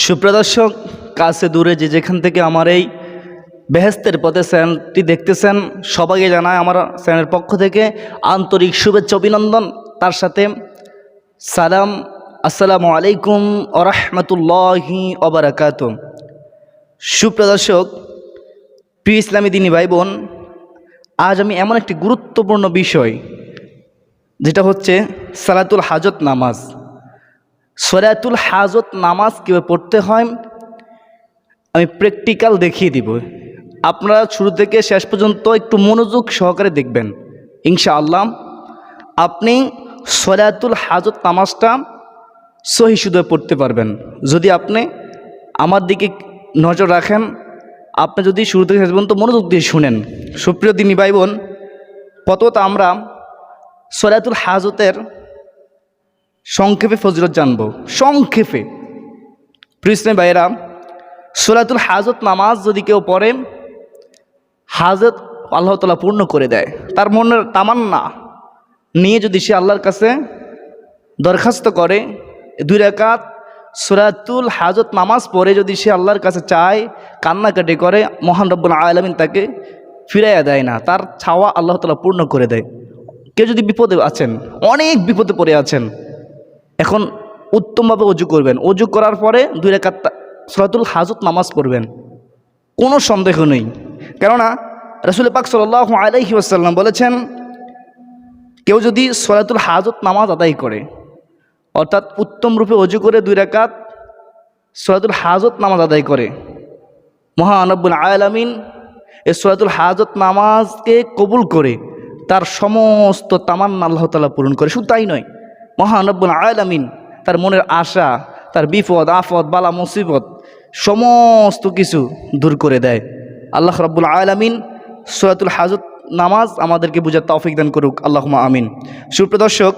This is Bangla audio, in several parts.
সুপ্রদর্শক কাছে দূরে যে যেখান থেকে আমার এই বেহেস্তের পথে চ্যানেলটি দেখতেছেন, সবাইকে জানায় আমার চ্যানেলের পক্ষ থেকে আন্তরিক শুভেচ্ছা, অভিনন্দন। তার সাথে সালাম, আসসালামু আলাইকুম আরহামতুল্লাহি অবরাকাত সুপ্রদর্শক প্রিয় ইসলামী দিনী ভাই বোন আজ আমি এমন একটি গুরুত্বপূর্ণ বিষয়, যেটা হচ্ছে সালাতুল হাজত নামাজ। সরাতুল হাজত নামাজ কীভাবে পড়তে হয়, আমি প্র্যাকটিক্যাল দেখিয়ে দিব। আপনারা শুরু থেকে শেষ পর্যন্ত একটু মনোযোগ সহকারে দেখবেন। ইনশাআল্লাহ, আপনি সরাতুল হাজত নামাজটা সহি শুধু পড়তে পারবেন। যদি আপনি আমার দিকে নজর রাখেন, আপনি যদি শুরু থেকে শেষ পর্যন্ত মনোযোগ দিয়ে শুনেন। সুপ্রিয় দিনী ভাই বোন, প্রথমত আমরা সরাতুল হাজতের সংক্ষেপে ফজরত জানব। সংক্ষেপে। প্রিসনে ভাইয়েরা, সুরাতুল হাজত নামাজ যদি কেউ পড়ে, হাজত আল্লাহ তালা পূর্ণ করে দেয়। তার মনের তামান্না নিয়ে যদি সে আল্লাহর কাছে দরখাস্ত করে, দুই রাকাত সুরাতুল হাজত নামাজ পড়ে যদি সে আল্লাহর কাছে চায়, কান্নাকাটি করে, মহান রব্বুল আলমিন তাকে ফিরাইয়া দেয় না, তার ছাওয়া আল্লাহ তালা পূর্ণ করে দেয়। কেউ যদি বিপদে আছেন, অনেক বিপদে পড়ে আছেন এখন উত্তমভাবে অজু করবেন। অজু করার পরে দুই রেখাত সরাতুল হাজত নামাজ পড়বেন। কোনো সন্দেহ নেই। কেননা রসুল পাক সাল আলাইহি আসাল্লাম বলেছেন, কেউ যদি সরাতুল হাজত নামাজ আদায় করে, অর্থাৎ উত্তম রূপে অজু করে দুই রেখাত সরাতুল হাজত নামাজ আদায় করে মহানব্বুল আয়ালামিন এই সরাতুল হাজত নামাজকে কবুল করে তার সমস্ত তামান্না আল্লাহ তালা পূরণ করে। শুধু তাই নয় মহানব্বুল আয়ালামিন তার মনের আশা, তার বিপদ আফদ বালা, মুসিবত, সমস্ত কিছু দূর করে দেয়। আল্লাহ রব্বুল আয়ালামিন সরাতুল হাজত নামাজ আমাদেরকে বুঝার তৌফিক দান করুক। আল্লাহ আমিন। সুপ্রদর্শক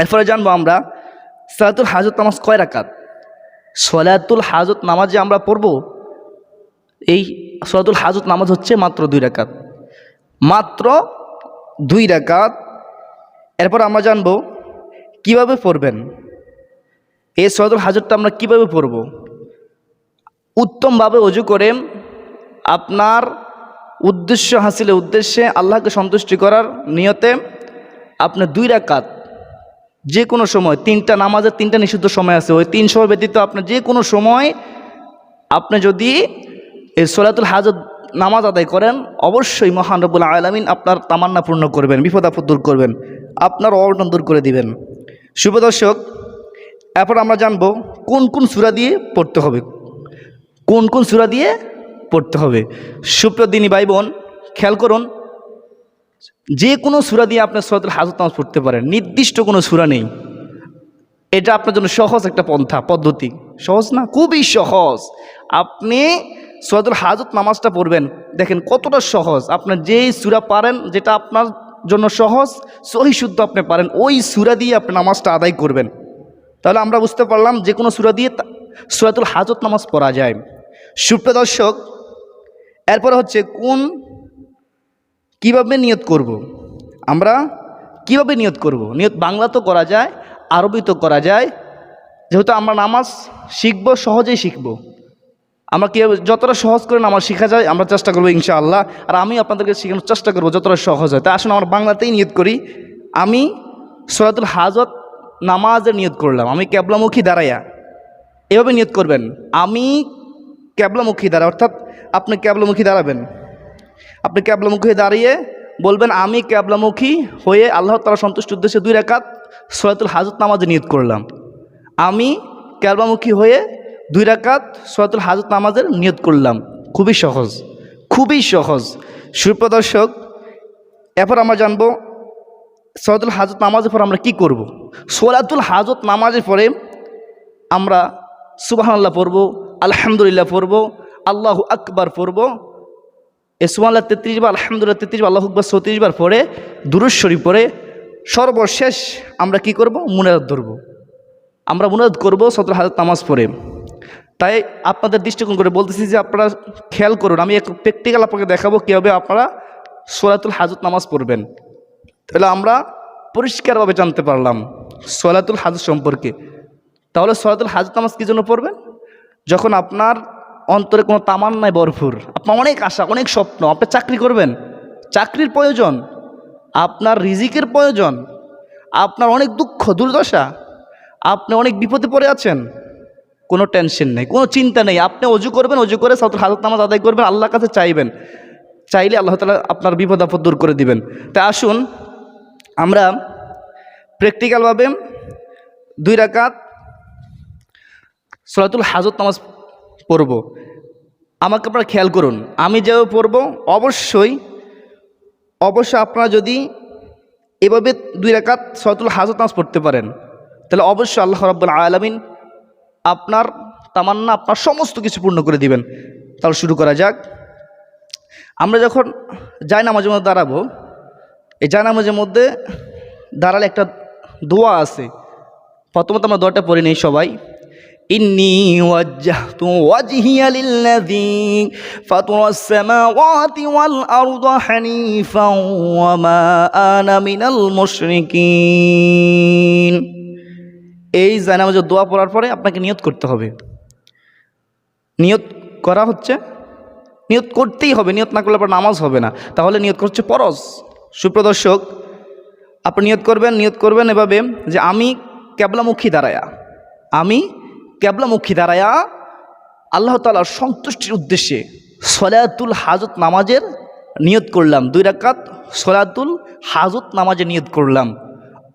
এরপরে জানব আমরা সলাতুল হাজত নামাজ কয় রাকাত? সলাতুল হাজত নামাজ যে আমরা পড়ব? এই সলাতুল হাজত নামাজ হচ্ছে মাত্র দুই রাকাত। মাত্র দুই রাকাত। এরপর আমরা জানব কীভাবে পড়বেন? এই সলাতুল হাজতটা আমরা কীভাবে পড়ব? উত্তমভাবে অজু করে আপনার উদ্দেশ্য হাসিলের উদ্দেশ্যে আল্লাহকে সন্তুষ্টি করার নিয়তে আপনি দুই রাকাত যে কোনো সময়, তিনটা নামাজের তিনটা নিষিদ্ধ সময় আছে। ওই তিন সময় ব্যতীত আপনার যে কোনো সময় আপনি যদি এই সোলাতুল হাজত নামাজ আদায় করেন, অবশ্যই মহান রব্বুল আলমিন আপনার তামান্না পূর্ণ করবেন, বিপদ আপদ দূর করবেন, আপনার অবটন দূর করে দিবেন। শুভ দর্শক, এরপর আমরা জানব কোন কোন সুরা দিয়ে পড়তে হবে। কোন কোন সুরা দিয়ে পড়তে হবে। সুপ্রদিনী ভাই বোন খেয়াল করুন, যে কোনো সুরা দিয়ে আপনার সরাতুল হাজত নামাজ পড়তে পারেন, নির্দিষ্ট কোনো সুরা নেই। এটা আপনার জন্য সহজ একটা পন্থা, পদ্ধতি। সহজ না? খুবই সহজ। আপনি সরাতুল হাজত নামাজটা পড়বেন, দেখেন কতটা সহজ। আপনার যেই সুরা পারেন, যেটা আপনার জন্য সহজ, সহি শুদ্ধ আপনি পারেন। ওই সুরা দিয়ে আপনি নামাজটা আদায় করবেন। তাহলে আমরা বুঝতে পারলাম যে কোনো সুরা দিয়ে সুরাতুল হাজত নামাজ পড়া যায়। সুপ্রদর্শক এরপরে হচ্ছে কোন, কীভাবে নিয়ত করব। আমরা কীভাবে নিয়ত করব। নিয়ত বাংলা তো করা যায়, আরবি তো করা যায়। যেহেতু আমরা নামাজ শিখব, সহজেই শিখব। আমরা কীভাবে যতটা সহজ করে আমার শেখা যায়, আমরা চেষ্টা করব ইনশাআল্লাহ। আর আমি আপনাদেরকে শেখানোর চেষ্টা করব যতটা সহজ হয়। তাই আসুন, আমরা বাংলাতেই নিয়ত করি। আমি সরাতুল হাজত নামাজের নিয়ত করলাম। আমি ক্যাবলামুখী দাঁড়াইয়া। এভাবে নিয়ত করবেন। আমি ক্যাবলামুখী দাঁড়া অর্থাৎ আপনি ক্যাবলামুখী দাঁড়াবেন। আপনি ক্যাবলামুখী দাঁড়িয়ে বলবেন, আমি ক্যাবলামুখী হয়ে আল্লাহ তালা সন্তুষ্ট উদ্দেশ্যে দুই রেখাত সৈয়তুল হাজত নামাজে নিয়ত করলাম। আমি ক্যাবলামুখী হয়ে দুই রাকাত সৈয়তুল হাজত নামাজের নিয়ত করলাম। খুবই সহজ। খুবই সহজ। সুপ্রদর্শক, এরপর আমরা জানব সৈয়তুল হাজত নামাজের পর আমরা কি করব। সোলাতুল হাজত নামাজের পরে আমরা সুবাহ আল্লাহ পড়ব, আলহামদুলিল্লাহ পড়ব, আল্লাহ আকবার পড়ব। এসমাল্লাহ তেত্রিশ বার, আলহামদুলিল্লাহ তেত্রিশ বার, আল্লাহ আকবর চৌত্রিশ বার পরে দুরুশ্বরী পরে সর্বশেষ আমরা কি করব? মুনাদ ধরব। আমরা মুনাদ করব সতর হাজার নামাজ পড়ে। তাই আপনাদের দৃষ্টিকোণ করে বলতেছি যে আপনারা খেয়াল করুন, আমি এক প্র্যাকটিক্যাল আপনাকে দেখাবো কীভাবে আপনারা সোলাতুল হাজত নামাজ পড়বেন। তাহলে আমরা পরিষ্কারভাবে জানতে পারলাম সোলাতুল হাজত সম্পর্কে। তাহলে সোলাতুল হাজত নামাজ কী জন্য পড়বেন? যখন আপনার অন্তরে কোনো তামান নাই ভরপুর, আপনার অনেক আশা, অনেক স্বপ্ন, আপনি চাকরি করবেন, চাকরির প্রয়োজন, আপনার রিজিকের প্রয়োজন, আপনার অনেক দুঃখ, দুর্দশা, আপনি অনেক বিপদে পড়ে আছেন কোনো টেনশন নেই, কোনো চিন্তা নেই। আপনি অজু করবেন, অজু করে সাউথ হাজত নামাজ আদায় করবেন, আল্লাহর কাছে চাইবেন। চাইলে আল্লাহ তালা আপনার বিপদ আপদ দূর করে দিবেন। তাই আসুন, আমরা প্র্যাকটিক্যালভাবে দুই রাকাত সলাতুল হাজত নামাজ পড়ব। আমাকে আপনারা খেয়াল করুন, আমি যেভাবে পড়ব, অবশ্যই অবশ্যই আপনারা যদি এভাবে দুই রাকাত সলাতুল হাজত নামাজ পড়তে পারেন, তাহলে অবশ্যই আল্লাহ রাব্বুল আলামিন আপনার তামান্না আপনার সমস্ত কিছু পূর্ণ করে দিবেন। তাহলে শুরু করা যাক। আমরা যখন যাই নামাজের মধ্যে দাঁড়াবো, এই যাই নামাজের মধ্যে দাঁড়ালে একটা দোয়া আছে। প্রথমত আমরা দোয়াটা পড়ে নেই সবাই। মুশরিকিন। এই জায়নামাজের দোয়া পড়ার পরে আপনাকে নিয়ত করতে হবে। নিয়ত করা হচ্ছে, নিয়ত করতেই হবে, নিয়ত না করলে আপনার নামাজ হবে না। তাহলে নিয়ত করছে পরশ। সুপ্রদর্শক, আপনি নিয়ত করবেন নিয়ত করবেন এভাবে যে আমি ক্যাবলামুখী দাঁড়ায়া, আমি ক্যাবলামুখী দাঁড়ায়া আল্লাহ তালার সন্তুষ্টির উদ্দেশ্যে সলাতুল হাজত নামাজের নিয়ত করলাম। দুই রাকাত সলাতুল হাজত নামাজের নিয়ত করলাম।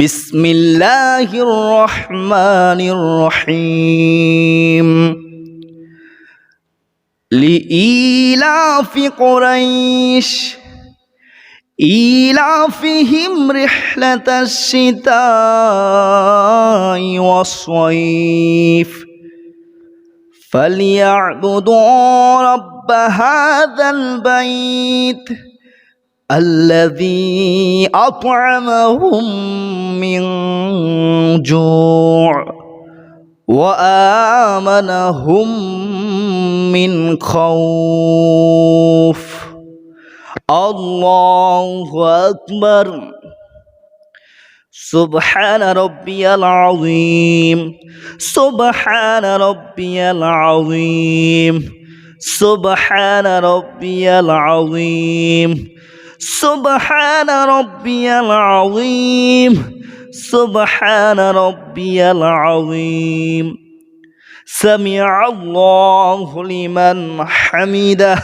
بسم الله الرحمن الرحيم لإيلاف قريش إيلافهم رحلة الشتاء والصيف فليعبدوا رب هذا البيت الذي أطعمهم من جوع وآمنهم من خوف. الله أكبر. سبحان ربي العظيم. سبحان ربي العظيم. سبحان ربي العظيم. سبحان ربي العظيم. سبحان ربي العظيم. سمع الله لمن حمده.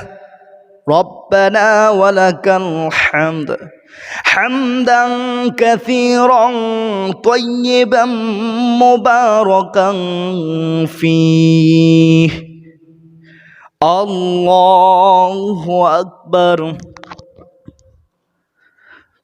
ربنا ولك الحمد. حمدا كثيرا طيبا مباركا فيه. الله أكبر.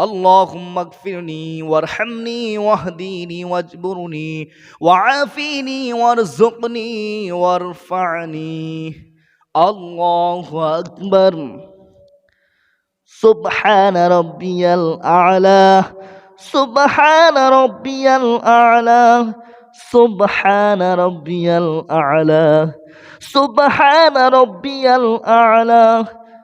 اللهم اغفرني وارحمني واهديني واجبرني وعافيني وارزقني وارفعني. الله أكبر. سبحان ربي الأعلى. سبحان ربي الأعلى. سبحان ربي الأعلى. سبحان ربي الأعلى.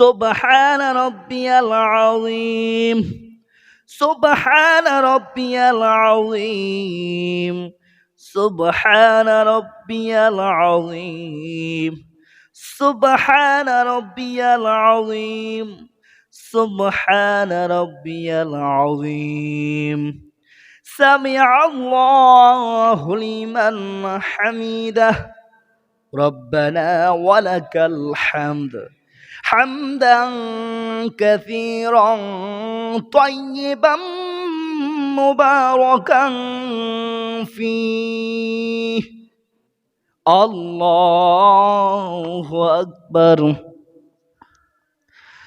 سبحان ربي العظيم. سبحان ربي العظيم. سبحان ربي العظيم. سبحان ربي العظيم. سبحان ربي العظيم. سمع الله لمن حمده. ربنا ولك الحمد. حمدا كثيرا طيبا مباركا فيه. الله أكبر.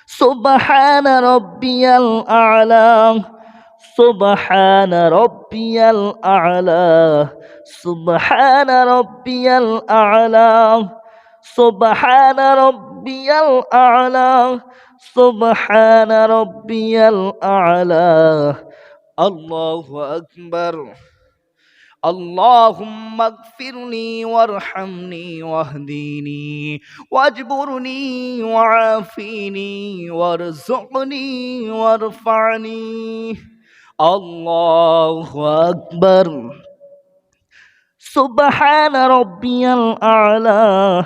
سبحان ربي الأعلى سبحان ربي الأعلى سبحان ربي الأعلى. سبحان ربي الأعلى سبحان ربي الأعلى. الله أكبر. اللهم اغفر لي وارحمني واهديني واجبرني وعافيني وارزقني وارفعني. الله أكبر. سبحان ربي الأعلى.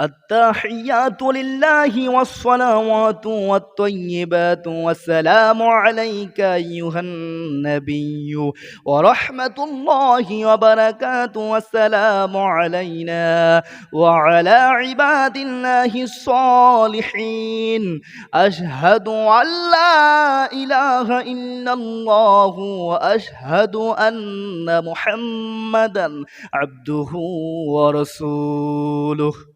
التحيات لله والصلوات والطيبات والسلام عليك أيها النبي ورحمة الله وبركاته والسلام علينا وعلى عباد الله الصالحين. أشهد أن لا إله إلا الله وأشهد أن محمدا عبده ورسوله.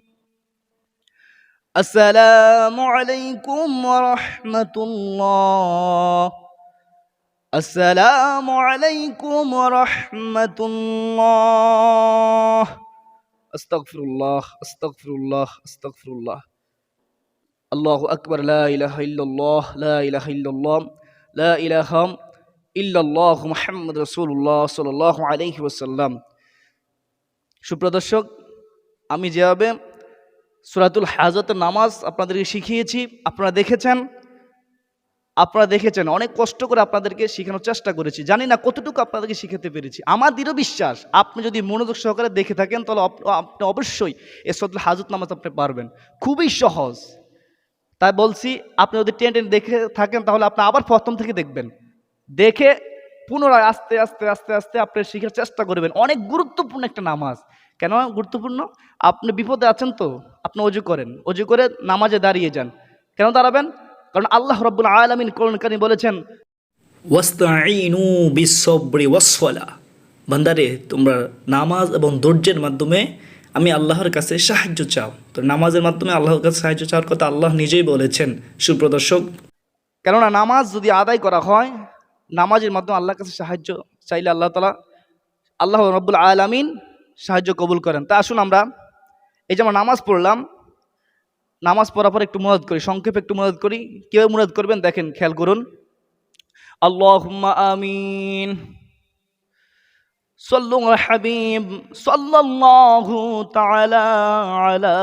السلام عليكم ورحمة الله السلام عليكم ورحمة الله أستغفر الله أستغفر الله أستغفر الله الله أكبر لا إله إلا الله لا إله إلا الله لا إله إلا الله محمد رسول الله صلى الله عليه وسلم সুপ্রদর্শক আমি যেভাবে সুরাতুল হাজতের নামাজ আপনাদেরকে শিখিয়েছি, আপনারা দেখেছেন? আপনারা দেখেছেন, অনেক কষ্ট করে আপনাদেরকে শেখানোর চেষ্টা করেছি। জানি না কতটুকু আপনাদেরকে শিখাতে পেরেছি। আমার দৃঢ় বিশ্বাস, আপনি যদি মনোযোগ সহকারে দেখে থাকেন, তাহলে আপনি অবশ্যই এ সদুল হাজত নামাজ আপনি পারবেন। খুবই সহজ। তাই বলছি, আপনি যদি টেন টেন দেখে থাকেন, তাহলে আপনি আবার প্রথম থেকে দেখবেন। দেখে পুনরায় আস্তে আস্তে আস্তে আস্তে আপনি শেখার চেষ্টা করবেন। অনেক গুরুত্বপূর্ণ একটা নামাজ। কেন গুরুত্বপূর্ণ? আপনি বিপদে আছেন তো আপনি অজু করেন। অজু করে নামাজে দাঁড়িয়ে যান। কেন দাঁড়াবেন? কারণ আল্লাহ রব্বুল আলমিন করণকারী বলেছেন ওয়াস্তাইনু বান্দারে তোমরা নামাজ এবং ধৈর্যের মাধ্যমে আমি আল্লাহর কাছে সাহায্য চাও। তো নামাজের মাধ্যমে আল্লাহর কাছে সাহায্য চাওয়ার কথা আল্লাহ নিজেই বলেছেন। সুপ্রদর্শক কেননা নামাজ যদি আদায় করা হয় নামাজের মাধ্যমে আল্লাহর কাছে সাহায্য চাইলে আল্লাহ তালা আল্লাহ রব্বুল আলমিন সাহায্য কবুল করেন তা আসুন আমরা এই যে আমরা নামাজ পড়লাম নামাজ পড়ার পর একটু মদত করি সংক্ষেপে একটু মদত করি কেউ মদত করবেন দেখেন খেয়াল করুন আল্লাহ আমিন صلوا على الحبيب صلى الله تعالى على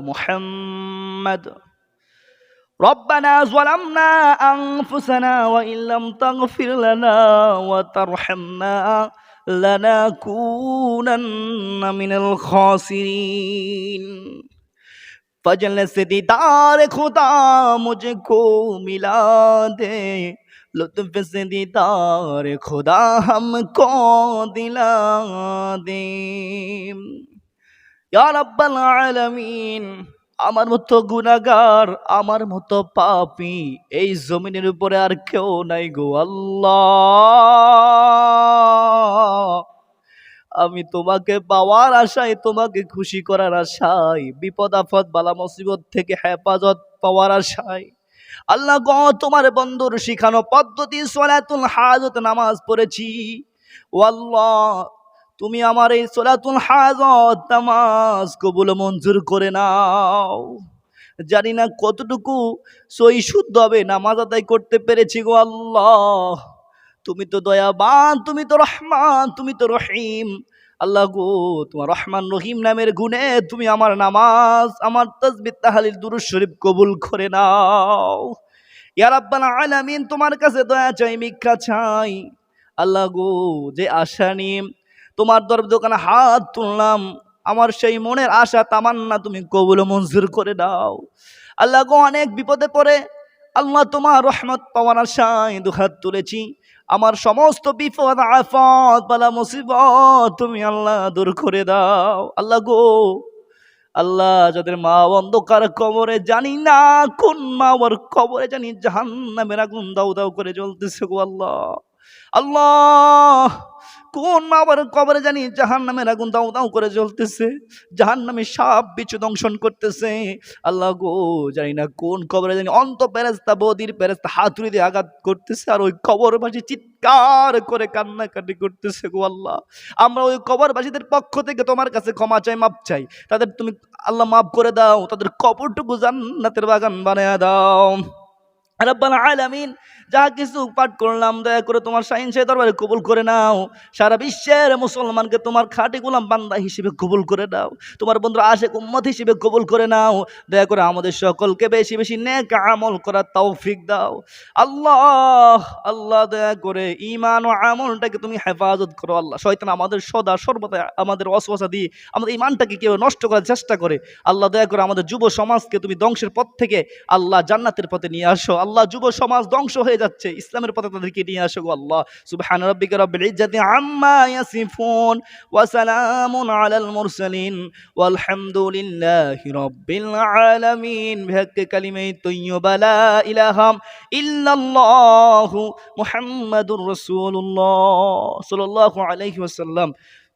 محمد ربنا ظلمنا أنفسنا وإن لم تغفر لنا وترحمنا لنكونن من الخاسرين فجلس دیدار خدا مجھ کو ملا دے لطف سے دیدار خدا ہم کو دلا دے یا رب العالمین আমার মতো গুনাহগার, আমার মতো পাপি, এই জমিনের উপরে আর কেউ নাই গো আল্লাহ। আমি তোমাকে পাওয়ার আশায়, তোমাকে খুশি করার আশায়, বিপদ আপদ, বালা মুসিবত থেকে হেফাজত পাওয়ার আশায়। আল্লাহ গ, তোমার বন্ধুর শিখানো পদ্ধতি, সলাতুল হাজত, নামাজ পড়েছি। ও আল্লাহ তুমি আমার এই সোলাতুল হাজত নামাজ কবুল মঞ্জুর করে নাও। জানি না কতটুকু সই শুদ্ধ হবে, নামাজ আদায় করতে পেরেছি গো আল্লাহ। তুমি তো দয়াবান, তুমি তো রহমান, তুমি তো রহিম। আল্লাহ গো, তোমার রহমান রহিম নামের গুণে তুমি আমার নামাজ, আমার তসবির তাহালিল দুরুজ শরীফ কবুল করে নাও। ইয়া রাব্বাল আলামিন, তোমার কাছে দয়া চাই, ভিক্ষা চাই। আল্লাহ গো, যে আশা নিয়ে তোমার দর দোকানে হাত তুললাম। আমার সেই মনের আশা তামান্না তুমি কবুল মঞ্জুর করে দাও। আল্লাহ গো, অনেক বিপদে পড়ে। আল্লাহ তোমার রহমত পাওয়ার আশায় দুহাত তুলেছি। আমার সমস্ত বিপদ, আফত, বালা, মুসিবত তুমি আল্লাহ দূর করে দাও। আল্লাহ গো, আল্লাহ যাদের মা অন্ধকার কবরে জানি না, কোন মা ওর কবরে জানি জাহান্নামের আগুন দাউ দাউ করে জ্বলতেছে গো আল্লাহ। আল্লাহ কোন মা আবার কবরে জানি জাহান নামের আগুন দাও দাও করে জ্বলতেছে জাহান নামে সাপ বিচ্ছু দংশন করতেছে। আল্লাহ গো, জানি না কোন কবরে জানি অন্ত প্যারেস্তা বদির প্যারেস্তা হাতুড়ি দিয়ে আঘাত করতেছে আর ওই কবরবাসী চিৎকার করে কান্নাকাটি করতেছে গো আল্লাহ। আমরা ওই কবরবাসীদের পক্ষ থেকে তোমার কাছে ক্ষমা চাই, মাপ চাই। তাদের তুমি আল্লাহ মাফ করে দাও, তাদের কবরটুকু জান্নাতের বাগান বানিয়ে দাও। রাব্বাল আলামিন, যা কিছু পাঠ করলাম, দয়া করে তোমার সাইন সে দরবারে কবুল করে নাও। সারা বিশ্বের মুসলমানকে তোমার খাঁটি গোলাম বান্দা হিসেবে কবুল করে দাও তোমার বন্ধুরা আশেক উম্মত হিসেবে কবুল করে নাও। দয়া করে আমাদের সকলকে বেশি বেশি নেক আমল করার তৌফিক দাও। আল্লাহ আল্লাহ, দয়া করে ইমান ও আমলটাকে তুমি হেফাজত করো আল্লাহ। শয়তান আমাদের সদা সর্বদা আমাদের অসুবিধা দিয়ে আমাদের ইমানটাকে কেউ নষ্ট করার চেষ্টা করে। আল্লাহ, দয়া করে আমাদের যুব সমাজকে তুমি ধ্বংসের পথ থেকে আল্লাহ জান্নাতের পথে নিয়ে আসো। আল্লাহ যুব সমাজ ধ্বংস হয়ে যাচ্ছে। ইসলামের পথে তাদেরকে নিয়ে আসো গো আল্লাহ। সুবহান ইজ্জাতি আম্মা ইয়াসিফুন ওয়া সালামুন আলাল মুরসালিন ওয়ালহামদুলিল্লাহি রাব্বিল আলামিন। কালিমাই তাইয়্যিবা লা ইলাহা ইল্লাল্লাহু মুহাম্মাদুর রাসূলুল্লাহ সাল্লাল্লাহু আলাইহি ওয়াসাল্লাম।